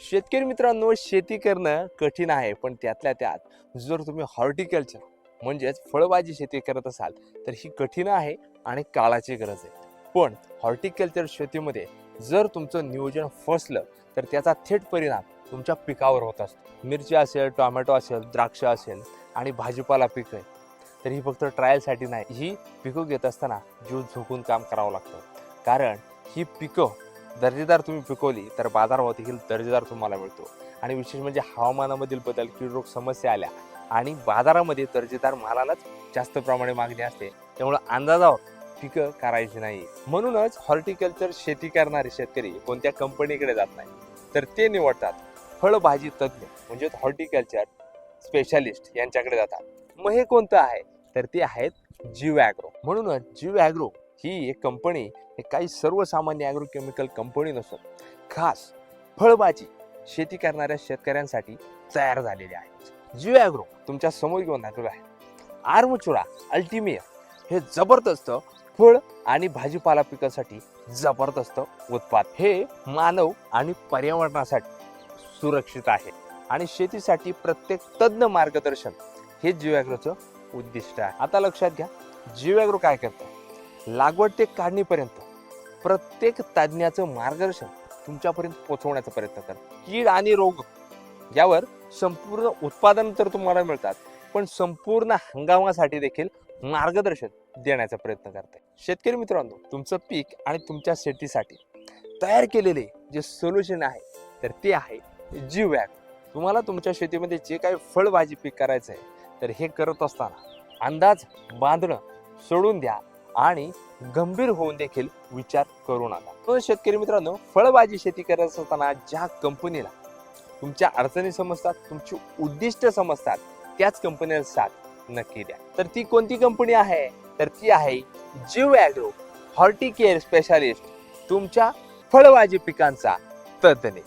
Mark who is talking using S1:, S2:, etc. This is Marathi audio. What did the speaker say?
S1: शेतकरी मित्रांनो शेती करणं कठीण आहे पण त्यातल्या त्यात जर तुम्ही हॉर्टिकल्चर म्हणजेच फळभाजी शेती करत असाल तर ही कठीण आहे आणि काळाची गरज आहे. पण हॉर्टिकल्चर शेतीमध्ये जर तुमचं नियोजन फसलं तर त्याचा थेट परिणाम तुमच्या पिकावर होत असतो. मिरची असेल टोमॅटो असेल द्राक्ष असेल आणि भाजीपाला पिकं आहे तर ही फक्त ट्रायलसाठी नाही ही पिकं घेत असताना जीव झोकून काम करावं लागतं. कारण ही पिकं दर्जेदार तुम्ही पिकवली तर बाजारभाव देखील दर्जेदार तुम्हाला मिळतो. आणि विशेष म्हणजे हवामानामधील बदल कीड रोग समस्या आल्या आणि बाजारामध्ये दर्जेदार मालालाच जास्त प्रमाणे मागणी असते. त्यामुळे अंदाजावर पिकं करायची नाही. म्हणूनच हॉर्टिकल्चर शेती करणारे शेतकरी कोणत्या कंपनीकडे जात नाही तर ते निवडतात फळभाजी तज्ज्ञ म्हणजे हॉर्टिकल्चर स्पेशालिस्ट यांच्याकडे जातात. मग हे कोणतं आहे? तर ते आहेत जीव ॲग्रो. म्हणूनच जीव ॲग्रो ही एक कंपनी हे काही सर्वसामान्य ॲग्रो केमिकल कंपनी नसून खास फळभाजी शेती करणाऱ्या शेतकऱ्यांसाठी तयार झालेली आहे. जिओ ॲग्रो तुमच्यासमोर घेऊन आलेलो आहे. आर्मचुरा अल्टिमिया हे जबरदस्त फळ आणि भाजीपाला पिकासाठी जबरदस्त उत्पाद. हे मानव आणि पर्यावरणासाठी सुरक्षित आहे आणि शेतीसाठी प्रत्येक तज्ञ मार्गदर्शन हे जिओ ॲग्रोचं उद्दिष्ट आहे. आता लक्षात घ्या जिओ ॲग्रो काय करतं? लागवड ते काढणीपर्यंत प्रत्येक तज्ञाचं मार्गदर्शन तुमच्यापर्यंत पोहोचवण्याचा प्रयत्न करा. कीड आणि रोग यावर संपूर्ण उत्पादन तर तुम्हाला मिळतात पण संपूर्ण हंगामासाठी देखील मार्गदर्शन देण्याचा प्रयत्न करते शेतकरी मित्रांनो तुमचं पीक आणि तुमच्या शेतीसाठी तयार केलेले जे सोल्युशन आहे तर ते आहे जी वॅग तुम्हाला तुमच्या शेतीमध्ये जे काही फळभाजी पीक करायचं आहे तर हे करत असताना अंदाज बांधणं सोडून द्या. आणि गंभीर होऊन देखील विचार करू नका. तो शेतकरी मित्रांनो फळभाजी शेती करत असताना ज्या कंपनीला तुमच्या अडचणी समजतात तुमची उद्दिष्ट समजतात त्याच कंपनीला साथ नक्की द्या. तर ती कोणती कंपनी आहे? तर ती आहे जीव ॲग्रो हॉर्टिकेअर स्पेशालिस्ट तुमच्या फळभाजी पिकांचा तज्ज्ञ.